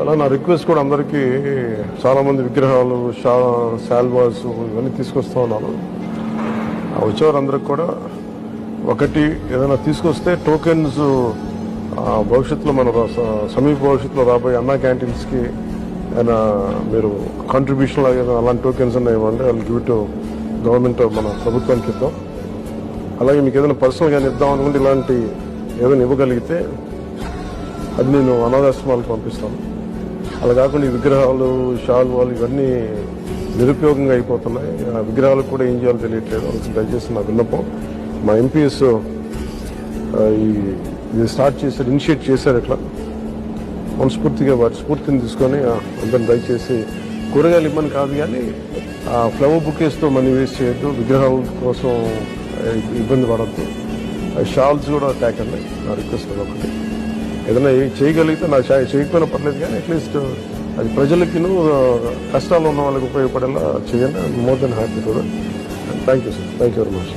అలా నా రిక్వెస్ట్ కూడా అందరికీ చాలామంది విగ్రహాలు షా శాల్వాస్ ఇవన్నీ తీసుకొస్తా ఉన్నాను. ఆ వచ్చేవారందరికి కూడా ఒకటి ఏదైనా తీసుకొస్తే టోకెన్స్ భవిష్యత్తులో మన రా- స- సమీప భవిష్యత్తులో రాబోయే అన్నా క్యాంటీన్స్కి ఏదైనా మీరు కాంట్రిబ్యూషన్ లాగా ఏదైనా అలాంటి టోకెన్స్ ఉన్నాయి ఇవ్వండి వాళ్ళు గివ్ టు గవర్నమెంట్ మన ప్రభుత్వానికి ఇద్దాం. అలాగే మీకు ఏదైనా పర్సనల్గా ఇద్దాం అనుకుంటే ఇలాంటి ఏదైనా ఇవ్వగలిగితే అది నేను అనాథాశ్రమాలకు పంపిస్తాను. అలా కాకుండా ఈ విగ్రహాలు షాల్వాలు ఇవన్నీ నిరుపయోగంగా అయిపోతున్నాయి. ఆ విగ్రహాలకు కూడా ఏం చేయాలో తెలియట్లేదు. దయచేసి నా విన్నపం. మా ఎంపీఎస్ ఈ ఇది స్టార్ట్ చేశారు ఇనిషియేట్ చేశారు ఇట్లా. మనస్ఫూర్తిగా వాటి స్ఫూర్తిని తీసుకొని ఆ, అందరిని దయచేసి కూరగాయలు ఇవ్వని కాదు కానీ ఆ ఫ్లవర్ బుకేస్తో మనీ వేస్ట్ చేయొద్దు. విగ్రహాల కోసం ఇబ్బంది పడద్దు. షాల్స్ కూడా తేకండి. నా రిక్వెస్ట్ ఒకటి ఏదైనా చేయగలిగితే నాకు చేయకపోయినా పర్లేదు కానీ అట్లీస్ట్ అది ప్రజలకి కష్టాలు ఉన్న వాళ్ళకి ఉపయోగపడేలా చేయండి. More than happy to thank you sir thank you very much